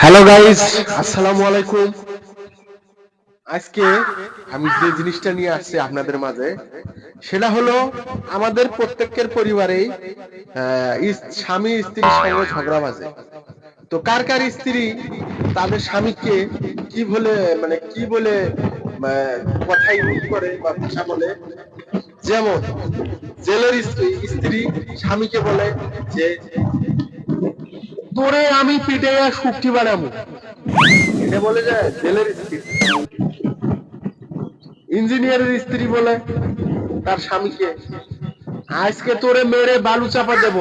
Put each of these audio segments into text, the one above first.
Hello guys আসসালামু আলাইকুম। আজকে আমি যে জিনিসটা নিয়ে আসছি আপনাদের মাঝে, সেটা হলো আমাদের প্রত্যেকের পরিবারেই স্বামী স্ত্রীর সঙ্গে ঝগড়া বাজে। তো কার কার স্ত্রী তাদের স্বামীকে কি বলে মানে কি বলে কথাই কথা করে বা ভাষা বলে? যেমন, জেলের স্ত্রী স্ত্রী স্বামীকে বলে যে তোরে আমি পিঠে শুক্তি বানাবো। এটা বলে যে জেলের স্ত্রী। ইঞ্জিনিয়ারের স্ত্রী বলে তার স্বামীকে আজকে তোরে মেরে বালু চাপা দেব।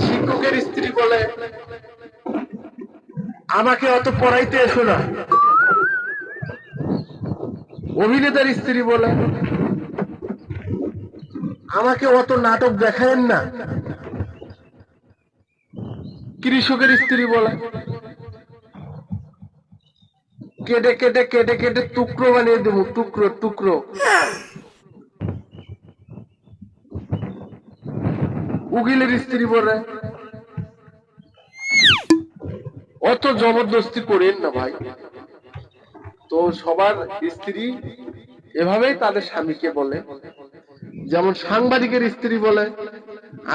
শিক্ষকের স্ত্রী বলে আমাকে অত পড়াইতে এসো না। অভিনেতার স্ত্রী বলে আমাকে অত নাটক দেখায়েন না। কৃষকের স্ত্রী বলে। কেটে কেটে কেটে কেটে টুকরো বানিয়ে দেবো, টুকরো টুকরো। উকিলের স্ত্রী বলে, অত জবরদস্তি করেন না ভাই। তো সবার স্ত্রী এভাবেই তাদের স্বামীকে বলে। যেমন সাংবাদিকের স্ত্রী বলে,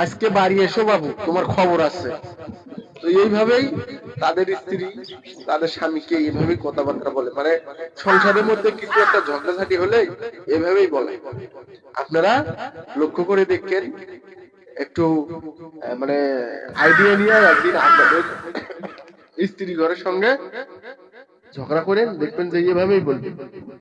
আজকে বাড়ি এসো বাবু, তোমার খবর আছে। তো এইভাবেই তাদের স্ত্রী, তাদের স্বামীকে এইভাবেই কথাবার্তা বলে। মানে সংসারের মধ্যে কিছু একটা ঝগড়াঝাটি হলে এভাবেই বলে। আপনারা লক্ষ্য করে দেখেন, একটু মানে আইডিয়া নিয়ে একদিন আপনাদের স্ত্রী ঘরের সঙ্গে ঝগড়া করেন দেখবেন যে এইভাবেই বলবে।